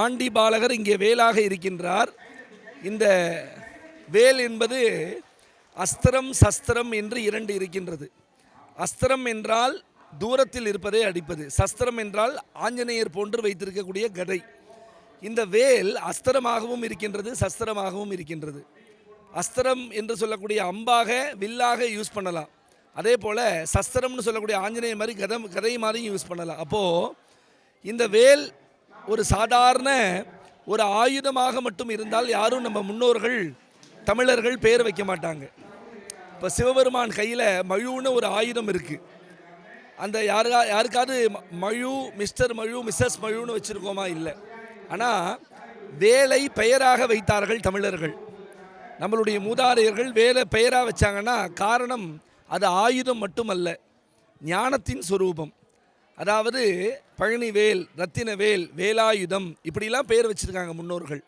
Aunty பாலகர் இங்கே வேலாக இருக்கின்றார். இந்த வேல் என்பது அஸ்திரம் சஸ்திரம் என்று இரண்டு இருக்கின்றது. அஸ்திரம் என்றால் தூரத்தில் இருப்பதை அடிப்பது. சஸ்திரம் என்றால் ஆஞ்சநேயர் போன்று வைத்திருக்கக்கூடிய கதை. இந்த வேல் அஸ்திரமாகவும் இருக்கின்றது சஸ்திரமாகவும் இருக்கின்றது. அஸ்திரம் என்று சொல்லக்கூடிய அம்பாக வில்லாக யூஸ் பண்ணலாம். அதே போல் சஸ்திரம்னு சொல்லக்கூடிய ஆஞ்சநேயர் மாதிரி கதம் கதை மாதிரியும் யூஸ் பண்ணலாம். அப்போது இந்த வேல் ஒரு சாதாரண ஒரு ஆயுதமாக மட்டும் இருந்தால் யாரும் நம்ம முன்னோர்கள் தமிழர்கள் பேர் வைக்க மாட்டாங்க. இப்போ சிவபெருமான் கையில் மழுன்னு ஒரு ஆயுதம் இருக்குது அந்த யாருக்கா யாருக்காவது ம- மழு மிஸ்டர் மழு மிஸ்ஸஸ் மழுன்னு வச்சுருக்கோமா? இல்லை. ஆனால் வேலை பெயராக வைத்தார்கள் தமிழர்கள். நம்மளுடைய மூதாதையர்கள் வேலை பெயராக வச்சாங்கன்னா காரணம் அது ஆயுதம் மட்டுமல்ல ஞானத்தின் சுரூபம். அதாவது பழனிவேல் ரத்தினவேல் வேலாயுதம் இப்படிலாம் பெயர் வச்சுருக்காங்க முன்னோர்கள்.